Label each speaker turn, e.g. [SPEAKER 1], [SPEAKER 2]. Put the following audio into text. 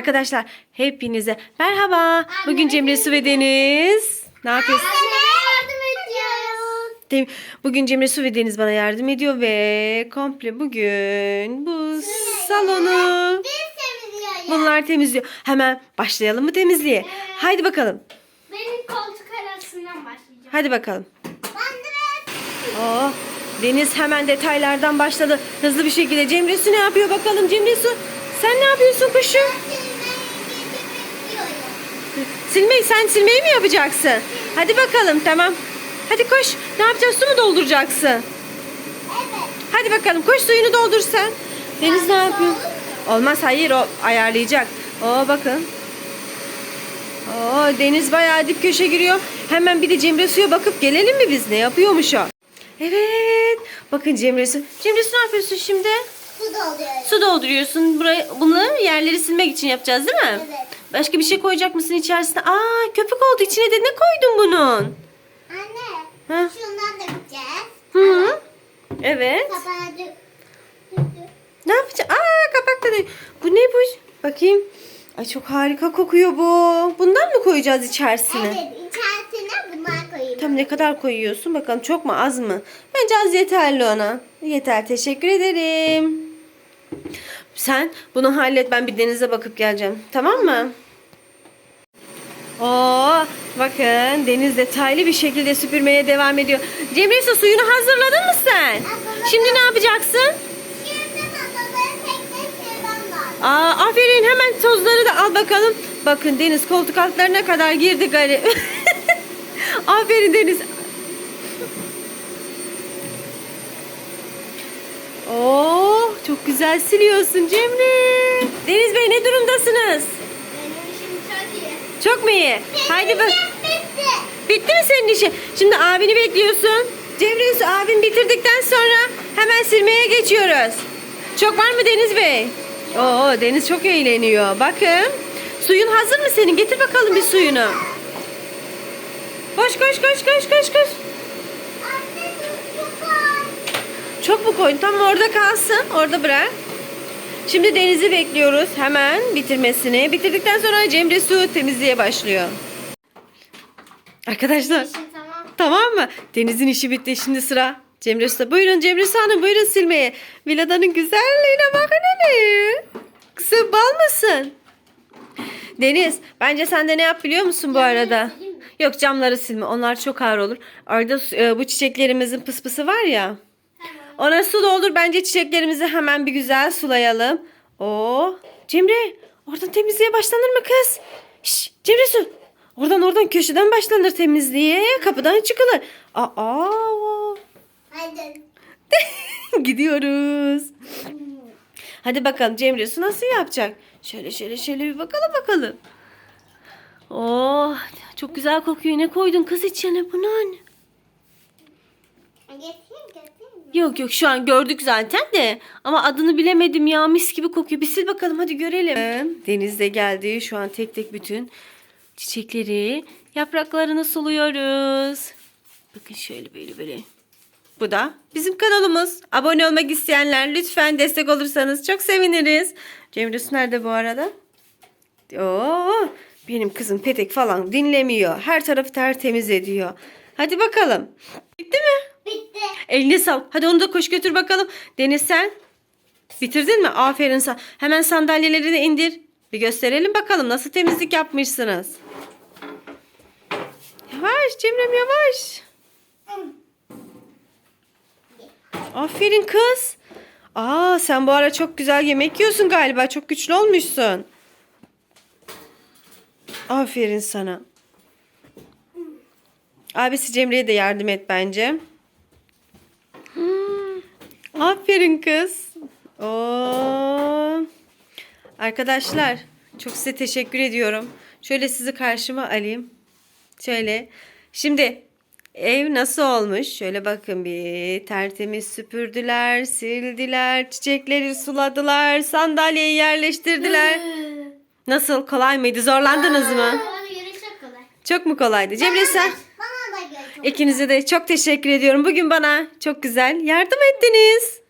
[SPEAKER 1] Arkadaşlar hepinize merhaba. Bugün Cemre Su ve Deniz. Ne yapıyorsun? Dem- Bugün Cemre Su ve Deniz bana yardım ediyor ve komple bugün bu salonu
[SPEAKER 2] Biz temizliyoruz.
[SPEAKER 1] bunlar temizliyor. Hemen başlayalım mı temizliğe? Haydi bakalım.
[SPEAKER 2] Benim koltuk arasından başlayacağım.
[SPEAKER 1] Hadi bakalım.
[SPEAKER 2] Ben de
[SPEAKER 1] Oh, Deniz hemen detaylardan başladı. Hızlı bir şekilde Cemre Su ne yapıyor bakalım Cemre Su? Sen ne yapıyorsun kuşum? Silmeyi sen silmeyi mi yapacaksın? Hadi bakalım tamam. Hadi koş. Ne yapacağız? Su mu dolduracaksın?
[SPEAKER 2] Evet.
[SPEAKER 1] Hadi bakalım koş suyunu doldur sen. Deniz ne yapıyor? Olmaz hayır o ayarlayacak. Oo bakın. Oo Deniz bayağı dip köşe giriyor. Hemen bir de Cemre suya bakıp gelelim mi biz? Ne yapıyormuş o? Evet. Bakın Cemre su. Cemre su ne yapıyorsun şimdi?
[SPEAKER 2] Su dolduruyoruz.
[SPEAKER 1] Su dolduruyorsun. Buraya, bunları yerleri silmek için yapacağız değil mi?
[SPEAKER 2] Evet.
[SPEAKER 1] Başka bir şey koyacak mısın içerisine? Aa köpük oldu. İçine de ne koydun bunun?
[SPEAKER 2] Anne.
[SPEAKER 1] Ha?
[SPEAKER 2] Şundan dökeceğiz.
[SPEAKER 1] Hı hı. Evet.
[SPEAKER 2] Kapağı.
[SPEAKER 1] Ne yapacağız? Aa kapak da değil. Bu ne bu? Bakayım. Ay çok harika kokuyor bu. Bundan mı koyacağız içerisine?
[SPEAKER 2] Evet. içerisine bunlar koyayım.
[SPEAKER 1] Tam ne kadar koyuyorsun? Bakalım çok mu az mı? Bence az yeterli ona. Yeter teşekkür ederim. Sen bunu hallet ben bir denize bakıp geleceğim. Tamam mı? Oo, bakın deniz detaylı bir şekilde süpürmeye devam ediyor. Cemre su suyunu hazırladın mı sen?
[SPEAKER 2] Hazırladım.
[SPEAKER 1] Şimdi ne yapacaksın? Aa, aferin hemen tozları da al bakalım. Bakın Deniz koltuk altlarına kadar girdi gari. aferin Deniz. Oh çok güzel siliyorsun Cemre. Deniz Bey ne durumdasınız?
[SPEAKER 2] Benim işim çok iyi.
[SPEAKER 1] Çok mu iyi? Haydi bak.
[SPEAKER 2] Bitti.
[SPEAKER 1] Bitti mi senin işin? Şimdi abini bekliyorsun. Cemre abin bitirdikten sonra hemen silmeye geçiyoruz. Çok var mı Deniz Bey? Oo Deniz çok eğleniyor. Bakın. Suyun hazır mı senin? Getir bakalım bir suyunu. Koş koş koş koş koş koş.
[SPEAKER 2] Anne dur çok var.
[SPEAKER 1] Çok mu koydun? Tamam orada kalsın. Orada bırak. Şimdi Deniz'i bekliyoruz. Hemen bitirmesini. Bitirdikten sonra Cemre su temizliğe başlıyor. Arkadaşlar
[SPEAKER 2] tamam.
[SPEAKER 1] Tamam mı? Deniz'in işi bitti. Şimdi sıra Cemre Usta. Buyurun Cemre Usta Hanım buyurun silmeye. Villadanın güzelliğine bakın hele. Kızım bal mısın? Deniz bence sen de ne yap biliyor musun bu
[SPEAKER 2] Camları
[SPEAKER 1] arada? Yok camları silme. Onlar çok ağır olur. Orada e, bu çiçeklerimizin pıspısı var ya. Ona su doldur. Bence çiçeklerimizi hemen bir güzel sulayalım. Oo. Cemre oradan temizliğe başlanır mı kız? Şş, Cemre su. Oradan oradan köşeden başlanır temizliğe. Kapıdan çıkılır. Aa.
[SPEAKER 2] Hadi.
[SPEAKER 1] Gidiyoruz. Hadi bakalım Cemre su nasıl yapacak? Şöyle şöyle şöyle bir bakalım bakalım. Oh çok güzel kokuyor. Ne koydun kız içine bunu anne? Yok yok şu an gördük zaten de ama adını bilemedim ya mis gibi kokuyor. Bir sil bakalım hadi görelim. Deniz de geldi şu an tek tek bütün çiçekleri yapraklarını suluyoruz. Bakın şöyle böyle böyle. Bu da bizim kanalımız. Abone olmak isteyenler lütfen destek olursanız çok seviniriz. Cemre nerede bu arada? Oo, benim kızım petek falan dinlemiyor. Her tarafı tertemiz ediyor. Hadi bakalım. Bitti mi? Eline sağlık. Hadi onu da koş götür bakalım. Deniz sen bitirdin mi? Aferin sana. Hemen sandalyeleri de indir. Bir gösterelim bakalım nasıl temizlik yapmışsınız. Yavaş Cemrem yavaş. Aferin kız. Aa sen bu ara çok güzel yemek yiyorsun galiba. Çok güçlü olmuşsun. Aferin sana. Abisi Cemre'ye de yardım et bence. Aferin kız. Oo. Arkadaşlar çok size teşekkür ediyorum. Şöyle sizi karşıma alayım. Şöyle. Şimdi ev nasıl olmuş? Şöyle bakın bir tertemiz süpürdüler, sildiler, çiçekleri suladılar, sandalyeyi yerleştirdiler. Nasıl? Kolay mıydı? Zorlandınız mı?
[SPEAKER 2] Bana göre çok kolay.
[SPEAKER 1] Çok mu kolaydı? Cemre sen?
[SPEAKER 2] Bana da göre çok
[SPEAKER 1] İkinize de çok teşekkür ediyorum. Bugün bana çok güzel yardım ettiniz.